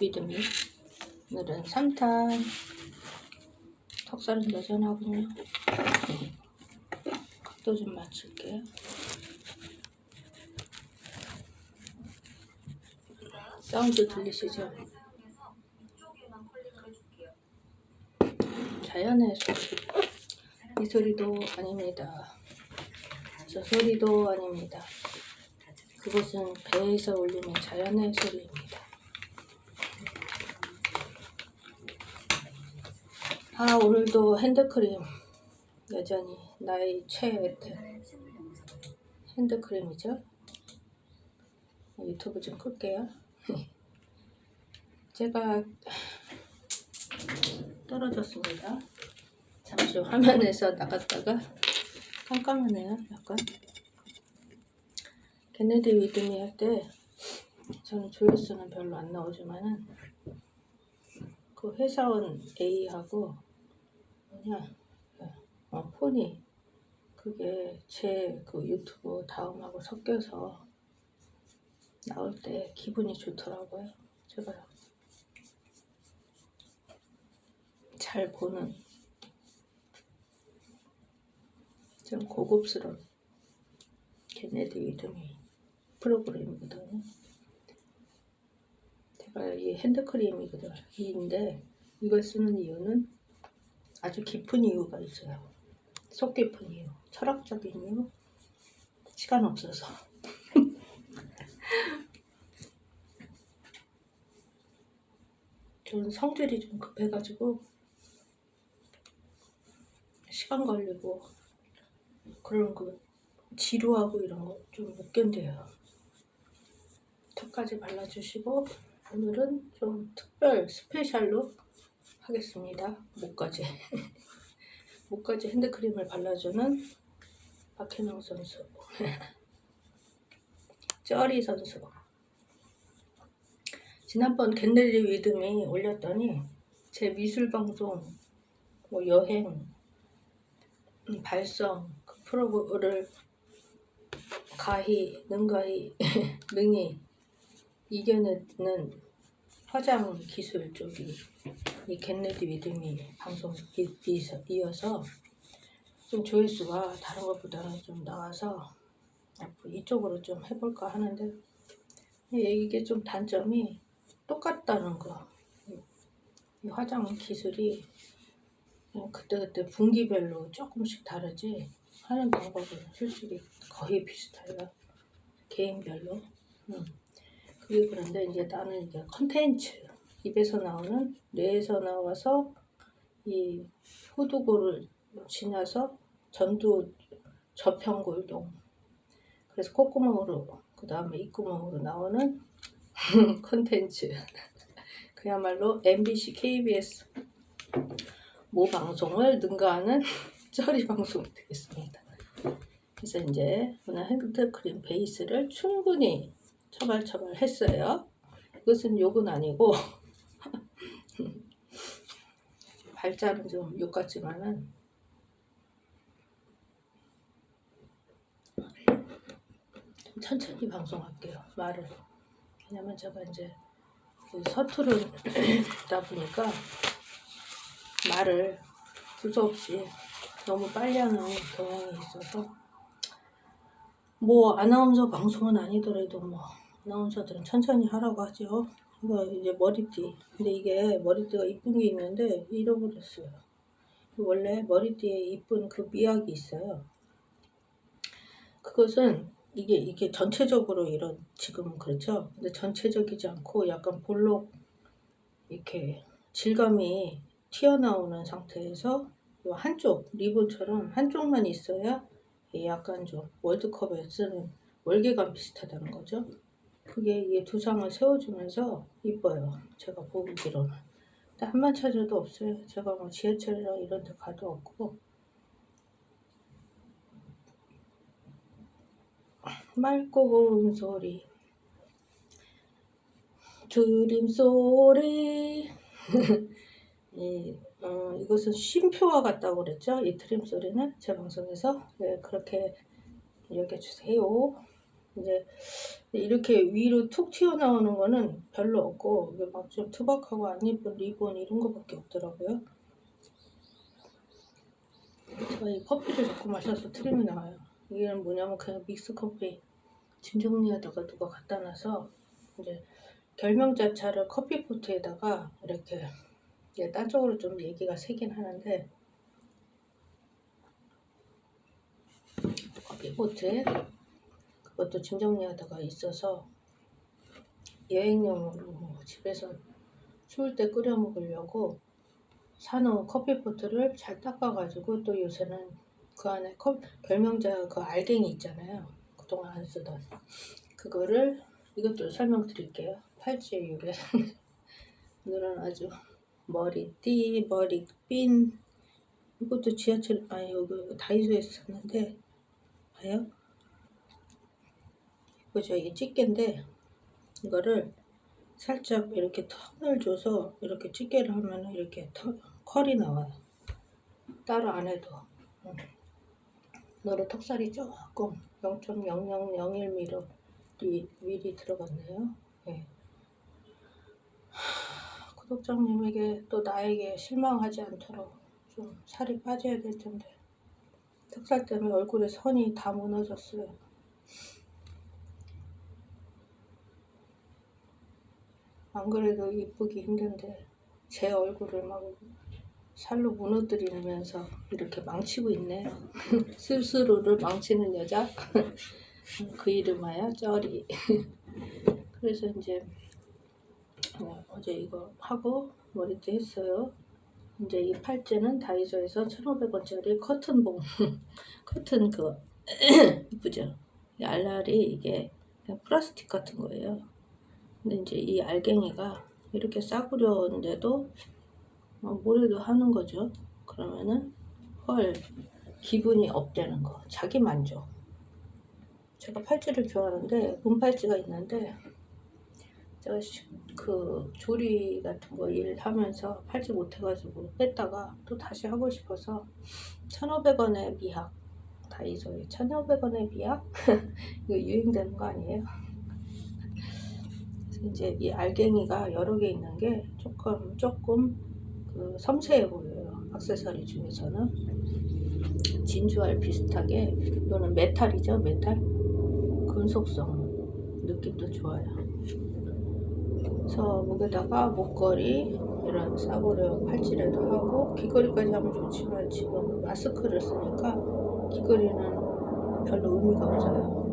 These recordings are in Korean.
믿음이 오늘은 3탄. 턱살은 여전하군요. 각도 좀 맞출게요. 사운드 들리시죠? 자연의 소리. 이 소리도 아닙니다. 저 소리도 아닙니다 그것은 배에서 울리는 자연의 소리입니다. 아, 오늘도 핸드크림 여전히 나의 최애 핸드크림이죠. 유튜브 좀 끌게요. 제가 떨어졌습니다. 잠시 화면에서 나갔다가 깜깜하네요. 약간. 걔네들 위드미 할때 저는 조회수는 별로 안 나오지만은 그 회사원 A하고 뭐냐 어, 폰이 그게 제 그 유튜브 다음하고 섞여서 나올 때 기분이 좋더라고요. 제가 잘 보는 좀 고급스러운 걔네들 이름이 프로그램이거든요. 제가 이 핸드크림이거든요. 이인데 이걸 쓰는 이유는 아주 깊은 이유가 있어요. 속 깊은 이유, 철학적인 이유, 시간 없어서. 저는 성질이 좀 급해가지고 시간 걸리고 그런 그 지루하고 이런 거 좀 못 견뎌요. 턱까지 발라주시고 오늘은 좀 특별 스페셜로 하겠습니다. 목까지. 목까지 핸드크림을 발라주는 박현영 선수. 쩌리 선수. 지난번 겐들리 위드미 올렸더니 제 미술 방송 뭐 여행 음, 발성 그 프로를 가히 능가히 능히 이겨내는 화장 기술 쪽이 이 겟레디 위드미 방송 이어서 좀 조회수가 다른 것보다는 좀 나와서 앞으로 이쪽으로 좀 해볼까 하는데 이게 좀 단점이 똑같다는 거. 이 화장 기술이 그때그때 분기별로 조금씩 다르지 하는 방법은 솔직히 거의 비슷해요. 개인별로. 음. 그런데 이제 나는 이제 컨텐츠 입에서 나오는 뇌에서 나와서 이 후두골을 지나서 전두 저평골동 그래서 콧구멍으로 그 다음에 입구멍으로 나오는 컨텐츠 그야말로 MBC, KBS 모 방송을 능가하는 쩌리 방송이 되겠습니다. 그래서 이제 오늘 핸드크림 베이스를 충분히 처발처발 했어요. 이것은 욕은 아니고 발자는 좀 욕 같지만은 천천히 방송할게요. 말을. 왜냐면 제가 이제 그 서투르다 보니까 말을 두서없이 너무 빨리 하는 경향이 있어서 뭐 아나운서 방송은 아니더라도 뭐 아나운서들은 천천히 하라고 하죠. 이거 이제 머리띠. 근데 이게 머리띠가 이쁜 게 있는데 잃어버렸어요. 원래 머리띠에 이쁜 그 미학이 있어요. 그것은 이게 이게 전체적으로 이런 지금은 그렇죠. 근데 전체적이지 않고 약간 볼록 이렇게 질감이 튀어나오는 상태에서 한쪽 리본처럼 한쪽만 있어야 약간 좀 월드컵에 쓰는 월계감 비슷하다는 거죠. 그게 이게 두상을 세워주면서 이뻐요. 제가 보기로는. 한만 찾아도 없어요. 제가 뭐 지하철이랑 이런 데 가도 없고. 맑고 고운 소리. 드림 소리. 예, 어, 이것은 쉼표와 같다고 그랬죠. 이 트림 소리는 제 방송에서 네, 그렇게 여겨주세요. 이제 이렇게 위로 툭 튀어나오는 거는 별로 없고 이게 막 좀 투박하고 안 예쁜 리본 이런 거밖에 없더라고요. 제가 이 커피를 자꾸 마셔서 트림이 나와요. 이게 뭐냐면 그냥 믹스 커피 짐 정리하다가 누가 갖다 놔서 이제 결명자차를 커피포트에다가 이렇게 이게 딴 쪽으로 좀 얘기가 세긴 하는데 커피포트에 그것도 짐 정리하다가 있어서 여행용으로 뭐 집에서 추울 때 끓여 먹으려고 사놓은 커피포트를 잘 닦아가지고 또 요새는 그 안에 컵, 결명자 그 알갱이 있잖아요. 그동안 안 쓰던 그거를 이것도 설명드릴게요. 팔찌 유래 오늘은 아주 머리띠, 머리핀 이것도 지하철 아니 여기 다이소에서 샀는데 봐요. 이거 저기 집게인데 이거를 살짝 이렇게 턴을 줘서 이렇게 집게를 하면 이렇게 턴, 컬이 나와요. 따로 안 해도. 응. 너로 턱살이 조금 0.0001mm 미리 들어갔네요. 네. 하, 구독자님에게 또 나에게 실망하지 않도록 좀 살이 빠져야 될 텐데 턱살 때문에 얼굴에 선이 다 무너졌어요. 안 그래도 이쁘기 힘든데 제 얼굴을 막 살로 무너뜨리면서 이렇게 망치고 있네요. 스스로를 망치는 여자 그 이름하여 쩌리. 그래서 이제 어, 어제 이거 하고 머리도 했어요. 이제 이 팔찌는 다이소에서 1,500원짜리 커튼봉 커튼 그 이쁘죠? 이 알알이 이게 플라스틱 같은 거예요. 근데 이제 이 알갱이가 이렇게 싸구려운데도 어, 뭐래도 하는 거죠. 그러면은 헐 기분이 업되는 거 자기 만족. 제가 팔찌를 좋아하는데 은팔찌가 있는데 제가 시- 그 조리 같은 거 일하면서 팔찌 못해가지고 뺐다가 또 다시 하고 싶어서 1,500원의 미학 다이소에 1,500원의 미학 이거 유행되는 거 아니에요? 이제 이 알갱이가 여러 개 있는 게 조금 조금 그 섬세해 보여요. 액세서리 중에서는 진주알 비슷하게 이거는 메탈이죠, 메탈 금속성 느낌도 좋아요. 그래서 목에다가 목걸이 이런 싸구려 팔찌라도 하고 귀걸이까지 하면 좋지만 지금 마스크를 쓰니까 귀걸이는 별로 의미가 없어요.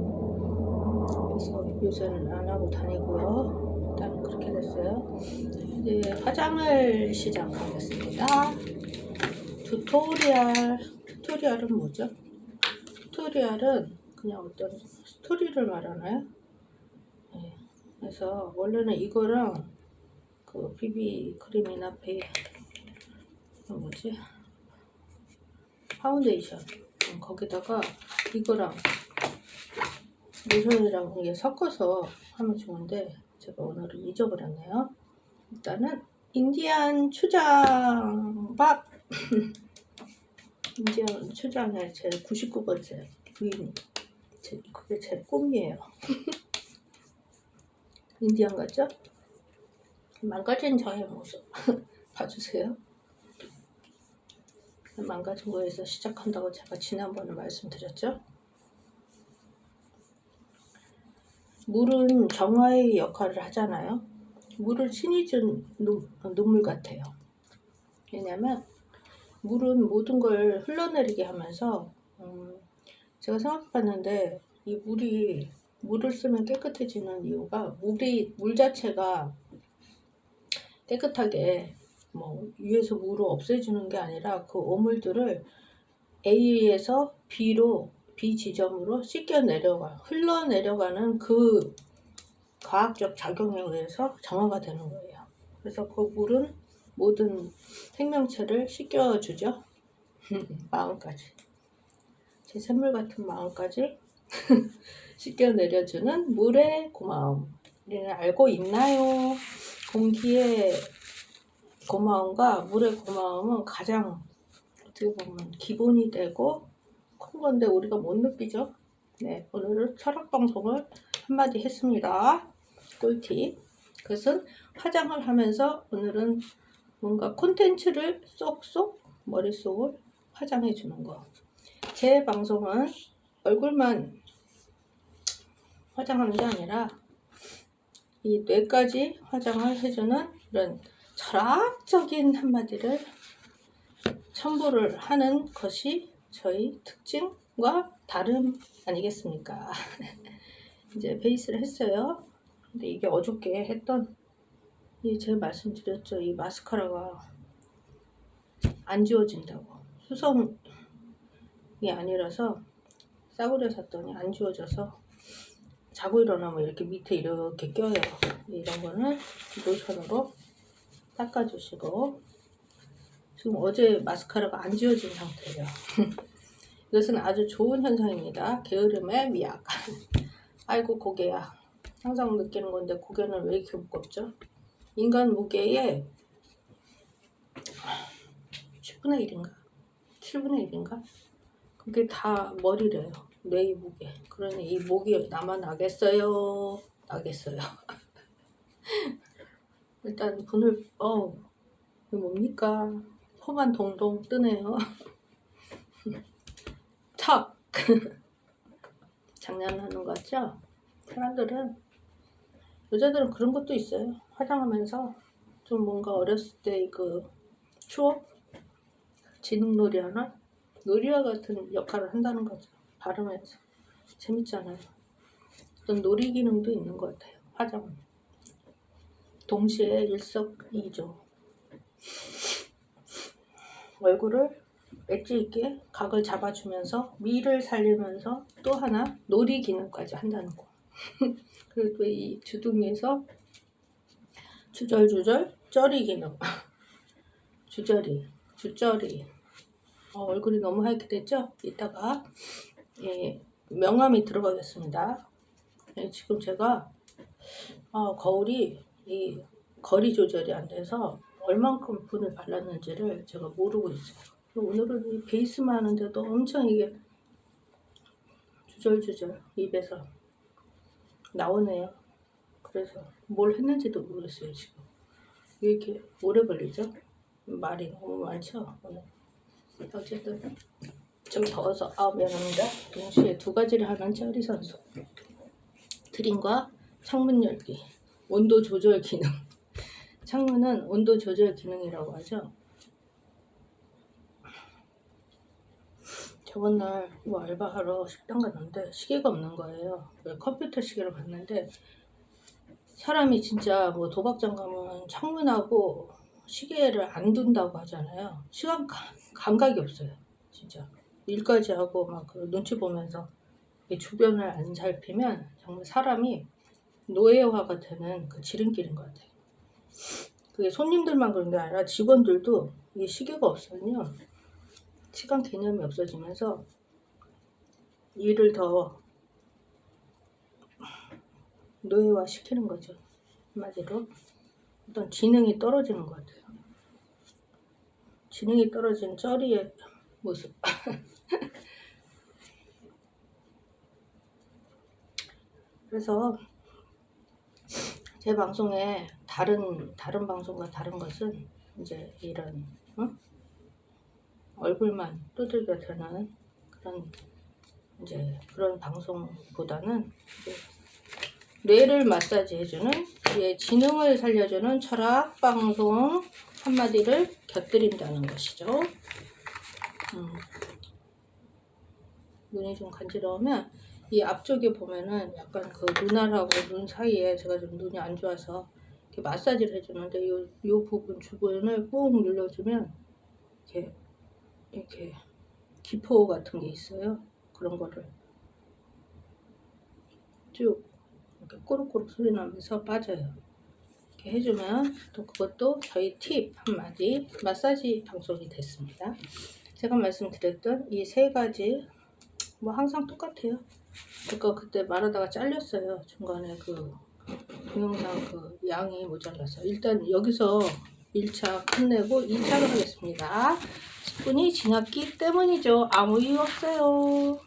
요새는 안 하고 다니고요. 일단 그렇게 됐어요. 이제 화장을 시작하겠습니다. 튜토리얼. 튜토리얼은 뭐죠? 튜토리얼은 그냥 어떤 스토리를 말하나요? 네. 그래서 원래는 이거랑 그 비비 크림이나 베그 뭐지? 파운데이션 음, 거기다가 이거랑 로션이랑 이게 섞어서 하면 좋은데 제가 오늘은 잊어버렸네요. 일단은 인디안 추장밥 인디안 추장의 제 99번째 부인 제, 그게 제 꿈이에요. 인디안 같죠? 망가진 저의 모습 봐주세요. 망가진 거에서 시작한다고 제가 지난번에 말씀드렸죠? 물은 정화의 역할을 하잖아요. 물을 신이 준 눈, 눈물 같아요. 왜냐면 물은 모든 걸 흘러내리게 하면서 음, 제가 생각해봤는데 이 물이 물을 쓰면 깨끗해지는 이유가 물이 물 자체가 깨끗하게 뭐 위에서 물을 없애주는 게 아니라 그 오물들을 A에서 B로 B 지점으로 씻겨 내려가 흘러 내려가는 그 과학적 작용에 의해서 정화가 되는 거예요. 그래서 그 물은 모든 생명체를 씻겨주죠. 마음까지. 제 샘물 같은 마음까지 씻겨 내려주는 물의 고마움. 우리는 알고 있나요? 공기의 고마움과 물의 고마움은 가장 어떻게 보면 기본이 되고 큰 건데 우리가 못 느끼죠. 네, 오늘은 철학 방송을 한마디 했습니다. 꿀팁. 그것은 화장을 하면서 오늘은 뭔가 콘텐츠를 쏙쏙 머릿속을 화장해 주는 거. 제 방송은 얼굴만 화장하는 게 아니라 이 뇌까지 화장을 해주는 이런 철학적인 한마디를 첨부를 하는 것이 저희 특징과 다름 아니겠습니까? 이제 베이스를 했어요. 근데 이게 어저께 했던 이 제가 말씀드렸죠. 이 마스카라가 안 지워진다고. 수성이 아니라서 싸구려 샀더니 안 지워져서 자고 일어나면 이렇게 밑에 이렇게 껴요. 이런 거는 로션으로 닦아주시고 지금 어제 마스카라가 안 지워진 상태예요. 이것은 아주 좋은 현상입니다. 게으름의 미약. 아이고 고개야. 항상 느끼는 건데 고개는 왜 이렇게 무겁죠? 인간 무게의 10분의 1인가? 7분의 1인가? 그게 다 머리래요. 뇌의 무게. 그러니 이 목이 나만 나겠어요. 나겠어요. 일단 분을 어 이게 뭡니까? 코만 동동 뜨네요. 턱 장난하는 거 같죠? 사람들은 여자들은 그런 것도 있어요. 화장하면서 좀 뭔가 어렸을 때 그 추억 지능놀이 하나 놀이와 같은 역할을 한다는 거죠. 발음에서 재밌잖아요. 어떤 놀이 기능도 있는 것 같아요. 화장은 동시에 일석이조 얼굴을 엣지 있게 각을 잡아주면서 미를 살리면서 또 하나 놀이 기능까지 한다는 거. 그리고 이 주둥이에서 주절주절 쩌리 기능. 주저리, 주저리. 어, 얼굴이 너무 하얗게 됐죠? 이따가 예, 명암이 들어가겠습니다. 예, 지금 제가 어, 거울이 이 거리 조절이 안 돼서 얼만큼 분을 발랐는지를 제가 모르고 있어요. 오늘은 이 베이스만 하는데도 엄청 이게 주절주절 입에서 나오네요. 그래서 뭘 했는지도 모르겠어요, 지금. 왜 이렇게 오래 걸리죠? 말이 너무 많죠, 오늘. 어쨌든 좀 더워서 아 미안합니다. 동시에 두 가지를 하는 쩌리 선수. 트림과 창문 열기, 온도 조절 기능. 창문은 온도 조절 기능이라고 하죠. 저번 날뭐 알바하러 식당 갔는데 시계가 없는 거예요. 컴퓨터 시계를 봤는데 사람이 진짜 뭐 도박장 가면 창문하고 시계를 안 둔다고 하잖아요. 시간 감- 감각이 없어요. 진짜 일까지 하고 막그 눈치 보면서 이 주변을 안 살피면 정말 사람이 노예화가 되는 그 지름길인 것 같아요. 그게 손님들만 그런 게 아니라 직원들도 이게 시계가 없으면요. 시간 개념이 없어지면서 일을 더 노예화 시키는 거죠. 한마디로 어떤 지능이 떨어지는 것 같아요. 지능이 떨어진 쩌리의 모습. 그래서 제 방송에 다른 다른 방송과 다른 것은 이제 이런 응? 얼굴만 두들겨 대는 그런 이제 그런 방송보다는 이제 뇌를 마사지 해주는 예, 지능을 살려주는 철학 방송 한마디를 곁들인다는 것이죠. 음. 눈이 좀 간지러우면 이 앞쪽에 보면은 약간 그 눈알하고 눈 사이에 제가 좀 눈이 안 좋아서 이렇게 마사지를 해주는데 요, 요 부분 주변을 꾹 눌러주면 이렇게 이렇게 기포 같은 게 있어요. 그런 거를 쭉 이렇게 꼬르꼬르 소리 나면서 빠져요. 이렇게 해주면 또 그것도 저희 팁 한마디 마사지 방송이 됐습니다. 제가 말씀드렸던 이 세 가지 뭐 항상 똑같아요. 제가 그때 말하다가 잘렸어요. 중간에 그 동영상 그 양이 모자라서 일단 여기서 1차 끝내고 2차를 하겠습니다. 10분이 지났기 때문이죠. 아무 이유 없어요.